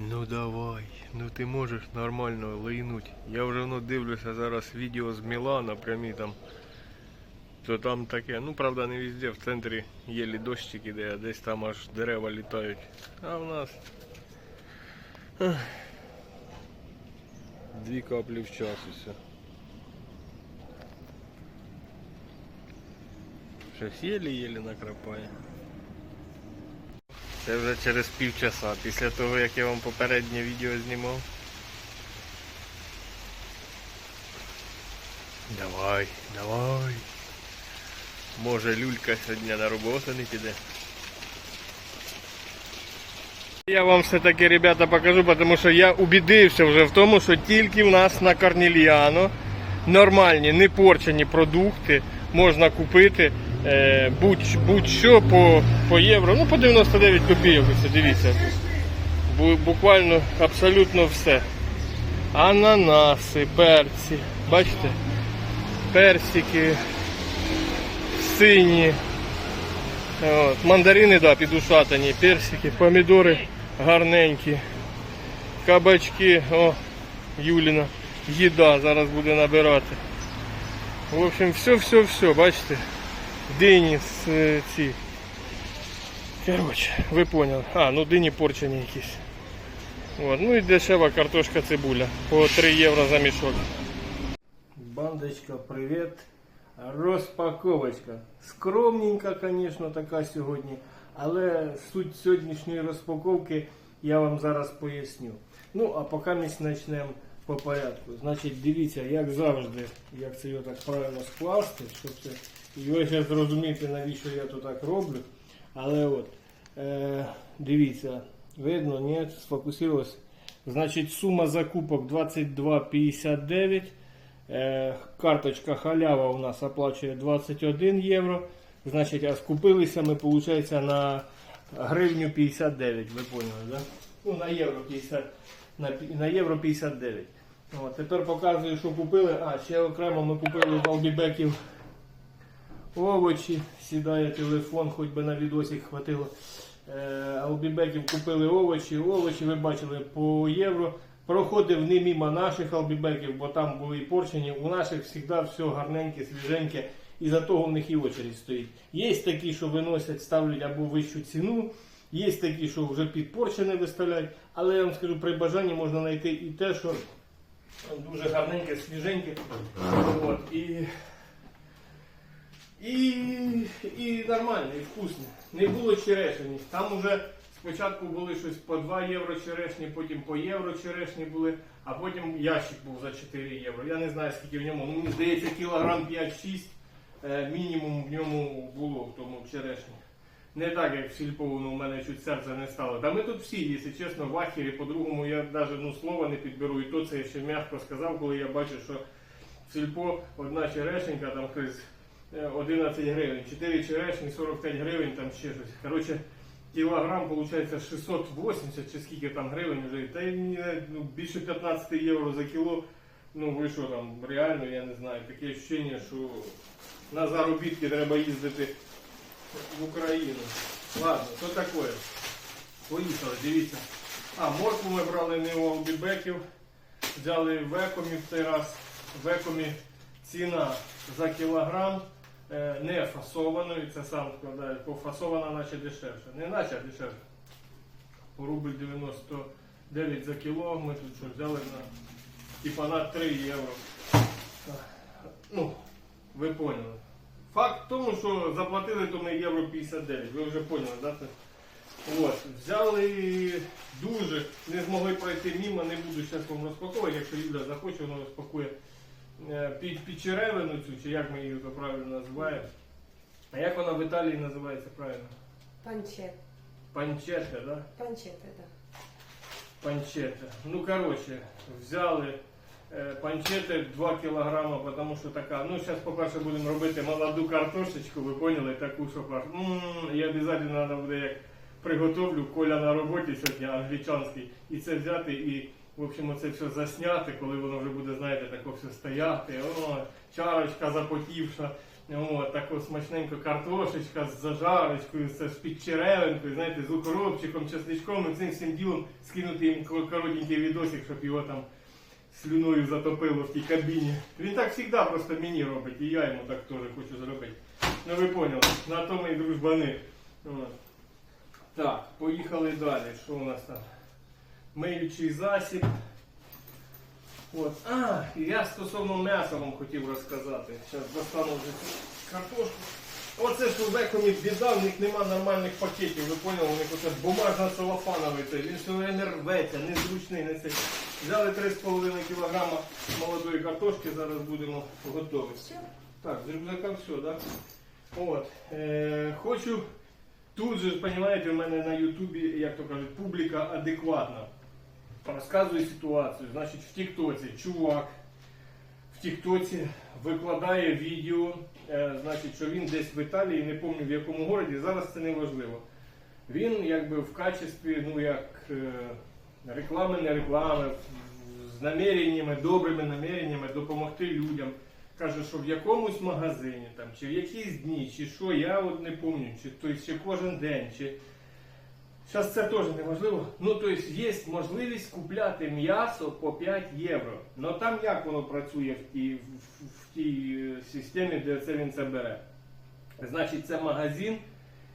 Ну давай, ну ти можеш нормально лайнуть. Я вже ну, дивлюся зараз відео з Мілана, прямі там. То там таке, ну правда не везде, в центрі єлі дощик іде, а десь там аж дерева літають. А в нас. ех, Дві каплі в час і все. Щось єлі-єлі накрапає. Це вже через півчаса, після того як я вам попереднє відео знімав. Давай, давай. Може люлька сьогодні на роботу не піде. Я вам все-таки, ребята, покажу, тому що я убідився вже в тому, що тільки в нас на Корнельяно нормальні, не порчені продукти можна купити будь-що по, по євро. Ну, по 99 копійок, дивіться. Буквально абсолютно все. Ананаси, перці. Бачите? Персики, сині. От, мандарини, да, підушатані, персики, помідори гарненькі. Кабачки, о, Юліна, їда зараз буде набирати. В общем, все, все, все, бачите. Дині з е, ці. Короче, ви поняли. А, ну дині порчені якісь. От. Ну і дешева картошка цибуля. По 3 євро за мішок. Бандочка, привіт. Розпаковочка. Скромненька, звісно, така сьогодні. Але суть сьогоднішньої розпаковки я вам зараз поясню. Ну, а поки ми почнемо по порядку. Значить, дивіться, як завжди, як це його так правильно скласти, щоб це. І ви зараз зрозумієте, навіщо я то так роблю. Але от, е, дивіться, видно, ні, сфокусувалось. Значить, сума закупок 22,59. Е, карточка халява у нас оплачує 21 євро. Значить, а скупилися ми, виходить, на гривню 59, ви поняли, да? Ну, на євро 50, на, на євро 59. От, тепер показую, що купили. А, ще окремо ми купили в Албібеків овочі. Сідає телефон, хоч би на відосик хватило. Е, Албібеків купили овочі. Овочі ви бачили по євро. Проходив не мимо наших албібеків, бо там були порчені. У наших завжди все гарненьке, свіженьке. І за того в них і очередь стоїть. Є такі, що виносять, ставлять або вищу ціну. Є такі, що вже підпорчене виставляють. Але я вам скажу, при бажанні можна знайти і те, що дуже гарненьке, свіженьке. От, і і, і нормально, і вкусно. Не було черешні. Там уже спочатку були щось по 2 євро черешні, потім по євро черешні були, а потім ящик був за 4 євро. Я не знаю, скільки в ньому. Ну, мені здається, кілограм 5-6 е, мінімум в ньому було в тому черешні. Не так, як в сільповому у мене чуть серце не стало. Та ми тут всі, якщо чесно, в ахері, по-другому я навіть ну, слова не підберу. І то це я ще м'яко сказав, коли я бачу, що в сільпо одна черешенька там хтось 11 гривень, 4 черешні, 45 гривень, там ще щось. Коротше, кілограм виходить 680 чи скільки там гривень вже. Та й ну, більше 15 євро за кіло. Ну ви що там, реально, я не знаю, таке відчуття, що на заробітки треба їздити в Україну. Ладно, що таке? Поїхали, дивіться. А, моркву ми брали не у Албібеків, взяли в екомі в цей раз. В екомі ціна за кілограм е, не фасованою, це сам складає, пофасована наче дешевше. Не наче а дешевше. По рубль 99 за кіло ми тут що взяли на типа на 3 євро. Ну, ви поняли. Факт в тому, що заплатили то ми євро 59, ви вже поняли, да? От, взяли дуже, не змогли пройти мимо, не буду зараз вам розпаковувати, якщо Юля захоче, вона розпакує е, під, підчеревину цю, чи як ми її то правильно називаємо. А як вона в Італії називається правильно? Панчет. Панчета, да? Панчета, да. Панчета. Ну, короче, взяли е, панчети 2 кілограма, тому що така, ну, зараз, по-перше, будемо робити молоду картошечку, ви поняли, таку, що пар. М, І обов'язково треба буде, як приготовлю, Коля на роботі сьогодні, англічанський, і це взяти і, в общем, це все засняти, коли воно вже буде, знаєте, тако все стояти, о, чарочка запотівша, От, таку смачненьку картошечка з зажарочкою, з з-під черевинкою, знаєте, з укропчиком, чесничком і цим всім ділом скинути їм коротенький відосик, щоб його там слюною затопило в тій кабіні. Він так завжди просто мені робить, і я йому так теж хочу зробити. Ну ви поняли, на тому і дружбани. Так, поїхали далі. Що у нас там? Миючий засіб. От. А, і я стосовно м'яса вам хотів розказати. Зараз достану вже цю картошку. Оце ж у Бекомі біда, в них нема нормальних пакетів, ви поняли, у них оце бумажно целофановий він все не рветься, незручний, не цей. Взяли 3,5 кг молодої картошки, зараз будемо готові. Все? Так, з рюкзака все, так? От. Е, хочу тут же, розумієте, у мене на Ютубі, як то кажуть, публіка адекватна. Розказує ситуацію. Значить, в Тіктоці чувак в Тіктоці викладає відео, е, значить, що він десь в Італії, не пам'ятаю в якому городі, зараз це не важливо. Він якби в качестві, ну як е, реклами, не реклами, з наміреннями, добрими наміреннями допомогти людям. Каже, що в якомусь магазині там, чи в якісь дні, чи що, я от не пам'ятаю, чи, тобто, чи кожен день, чи. Зараз це теж не важливо. Ну, тобто є можливість купляти м'ясо по 5 євро. Ну там як воно працює в тій, в, в тій е, системі, де це він це бере? Значить, це магазин,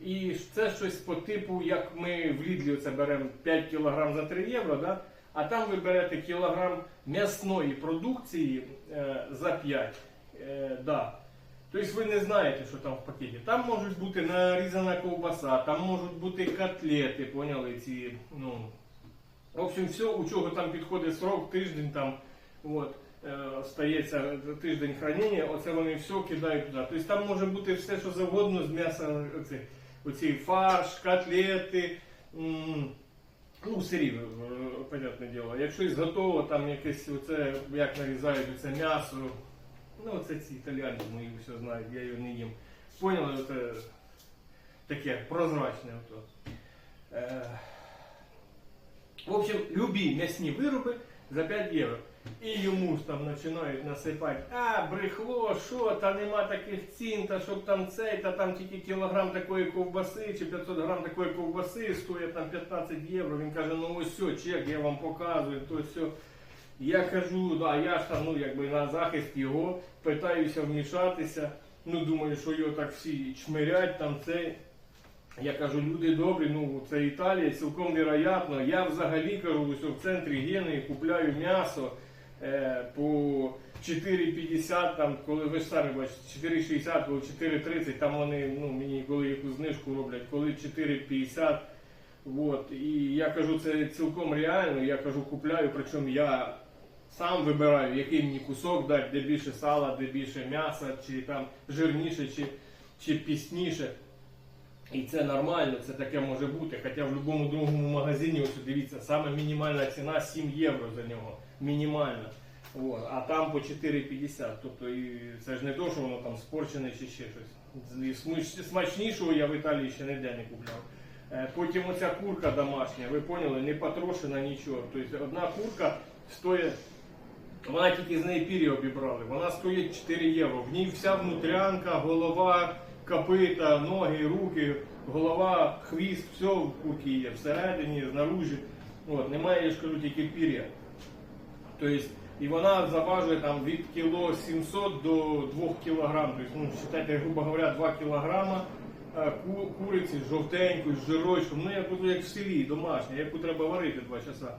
і це щось по типу, як ми в Лідлі це беремо 5 кг за 3 євро, да? а там ви берете кілограм м'ясної продукції е, за 5. Е, да. Тобто ви не знаєте, що там в пакеті. Там можуть бути нарізана ковбаса, там можуть бути котлети, поняли ці. Ну, в общем, все, у чого там підходить срок, тиждень там, от, е, стається тиждень хранення, оце вони все кидають туди. Тобто там може бути все, що завгодно з м'яса, оці, оці фарш, котлети. м, Ну, сирі, е, понятне діло. Якщо із готово, там якесь оце, як нарізають оце м'ясо, Ну, це ці італіяни, мої все знають, я його не їм. Поняли, це таке прозрачне. Ото. Е, в общем, любі м'ясні вироби за 5 євро. І йому ж там починають насипати, а, брехло, що, та нема таких цін, та щоб там цей, та там тільки кілограм такої ковбаси, чи 500 грам такої ковбаси стоять там 15 євро. Він каже, ну ось все, чек, я вам показую, то все. Я кажу, да, я ж там ну, якби на захист його, питаюся вмішатися. Ну, думаю, що його так всі чмирять, там це. Я кажу, люди добрі, ну це Італія, цілком вероятно. Я взагалі кажу, ось в центрі Гени купляю м'ясо е, по 4,50, там, коли ви ж самі бачите, 4,60, коли 4,30, там вони ну, мені коли якусь знижку роблять, коли 4,50. Вот. І я кажу, це цілком реально. Я кажу, купляю, причому я сам вибираю, який мені кусок дати, де більше сала, де більше м'яса, чи там жирніше, чи, чи пісніше. І це нормально, це таке може бути. Хоча в будь-якому другому магазині, ось дивіться, саме мінімальна ціна 7 євро за нього. Мінімальна. От. А там по 4,50. Тобто і це ж не то, що воно там спорчене чи ще щось. Смачнішого я в Італії ще ніде не купляв. Е, Потім оця курка домашня, ви поняли, не потрошена нічого. Тобто одна курка стоїть, вона тільки з неї пір'я обібрали, вона стоїть 4 євро. В ній вся внутрянка, голова, копита, ноги, руки, голова, хвіст, все в курці є, всередині, знаружі. От, немає, я ж кажу, тільки пір'я. Тобто, і вона заважує там від кіло 700 до 2 кілограм. Тобто, ну, считайте, грубо говоря, 2 кілограма е, ку- куриці з жовтенькою, з жирочком, ну як, як в селі, домашня, яку треба варити 2 часа.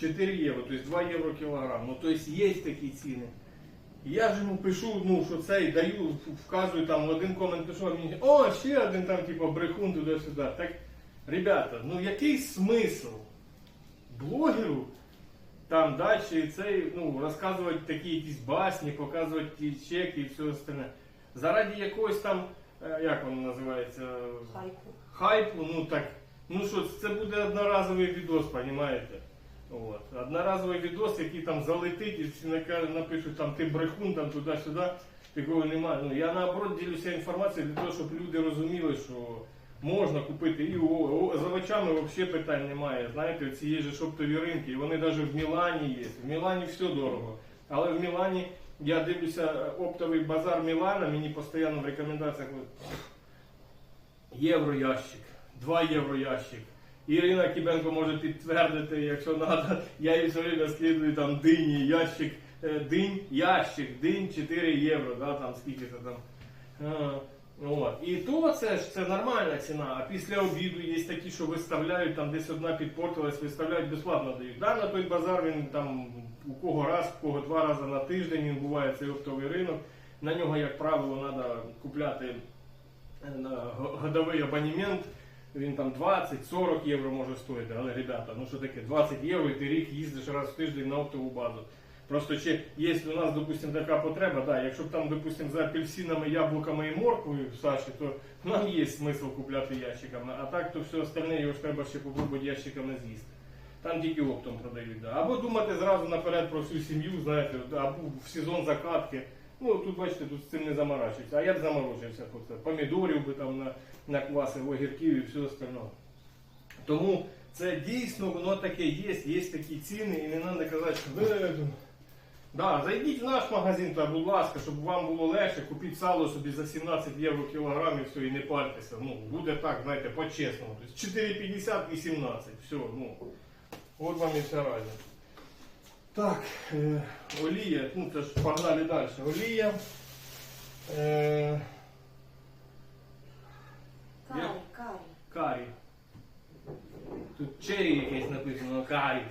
4 євро, тобто 2 євро кілограм. Ну, тобто є такі ціни. Я ж йому пишу, ну, що це і даю, вказую там один комент пишу, а мені, о, ще один там, типу, брехун туди-сюди. Так, ребята, ну який смисл блогеру там далі цей, ну, розказувати такі якісь басні, показувати ті чеки і все остальне. Заради якогось там, е, як воно називається, Хайку. хайпу, ну так, ну що, це буде одноразовий відос, розумієте? От. Одноразовий відос, який там залетить і всі напишуть там ти брехун, там туди-сюди, такого немає. Ну, я наоборот ділюся інформацією для того, щоб люди розуміли, що можна купити і з овочами взагалі питань немає. Знаєте, ці є же шоптові ринки, і вони навіть в Мілані є. В Мілані все дорого. Але в Мілані Я дивлюся оптовий базар Мілана, мені постійно в рекомендаціях євро ящик, 2 євро ящик. Ірина Кібенко може підтвердити, якщо треба, я їй все время скидую там дині, ящик, е, динь, ящик, динь 4 євро, да, там скільки то там. Е, От. І то це ж це нормальна ціна. А після обіду є такі, що виставляють, там десь одна підпортилась, виставляють безплатно дають. Да, на той базар він там у кого раз, у кого два рази на тиждень він буває цей оптовий ринок. На нього, як правило, треба купляти е, годовий абонемент. Він там 20-40 євро може стоїти. Але, ребята, ну що таке, 20 євро і ти рік їздиш раз в тиждень на оптову базу. Просто чи є у нас, допустим, така потреба, да, якщо б там, допустим, за апельсинами, яблуками і морквою в Саші, то нам є смисл купляти ящиками, а так то все остальне його ж треба ще попробувати ящиками з'їсти. Там тільки оптом продають. Да. Або думати зразу наперед про всю сім'ю, знаєте, або в сезон закатки. Ну тут бачите, тут з цим не заморачуються. А я б заморочився просто. Помідорів би там на, на кваси, огірків і все остальне. Тому це дійсно воно таке є, є такі ціни, і не треба казати, що ви. Да, зайдіть в наш магазин, та, будь ласка, щоб вам було легше, купіть сало собі за 17 євро кілограм і все, і не парьтеся. Ну, буде так, знаєте, по-чесному. Тобто 4,50 і 17. Все, ну. От вам і вся разниця. Так, е, олія, ну це ж погнали далі. Олія. Е, Карі, карі. карі. Тут чері якесь написано, карі.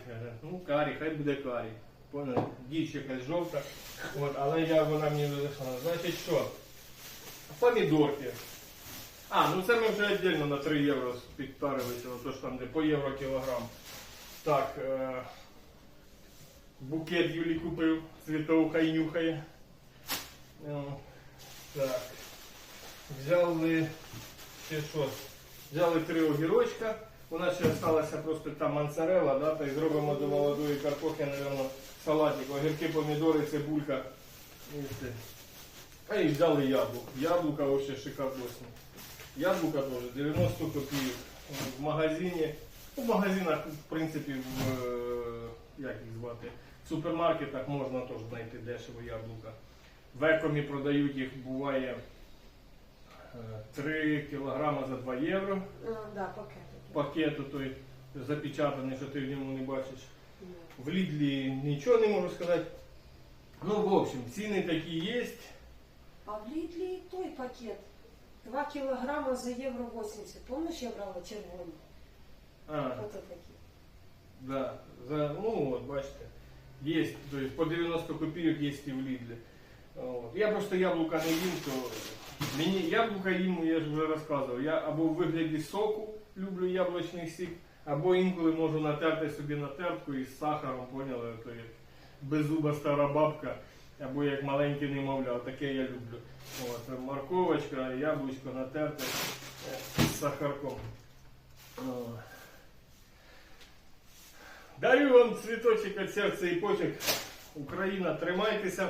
Ну, карі, хай буде карі. Поняли? Діч якась жовта. От, але я вона мені залишила. Значить що? Помідорки. А, ну це ми вже віддільно на 3 євро підтарилися, то ж там де по євро кілограм. Так. Е, букет Юлі купив, цвітов хай нюхає. Так. Взяли ще що? Взяли три огірочка. У нас ще залишилася просто та моцарелла, да, та зробимо до молодої картохи, мабуть, салатик. Огірки, помідори, цибулька. А і взяли яблук. Яблука вообще шикардосні. Яблука теж 90 копійок. В магазині, у магазинах, в принципі, в, е, як їх звати, в супермаркетах можна теж знайти дешево яблука. В екомі продають їх, буває е, 3 кілограма за 2 євро. Ну, да, пакети. Пакету той запечатаний, що ти в ньому не бачиш. В Лідлі нічого не можу сказати. Ну, в общем, ціни такі є. А в Лідлі той пакет. 2 кілограма за євро 80. Помниш, я брала червоні? А, Ото такі. да. За, ну, от, бачите. Є, то есть по 90 копійок є і в Лідлі. От. Я просто яблука не їм, то мені яблука їм, я ж вже розказував. Я або в вигляді соку люблю яблучний сік, або інколи можу натерти собі на тертку із сахаром, поняли, то як беззуба стара бабка, або як маленький немовля, таке я люблю. От, морковочка, яблучко натерте е, з сахарком. Дарю вам цвіточок від серця і почек. Україна, тримайтеся.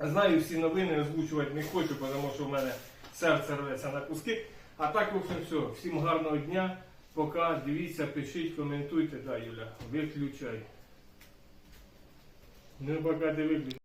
Знаю всі новини, озвучувати не хочу, тому що в мене серце рветься на куски. А так, в общем, все. Всім гарного дня. Пока. Дивіться, пишіть, коментуйте. Да, Юля, виключай. Ну, пока ти виключай.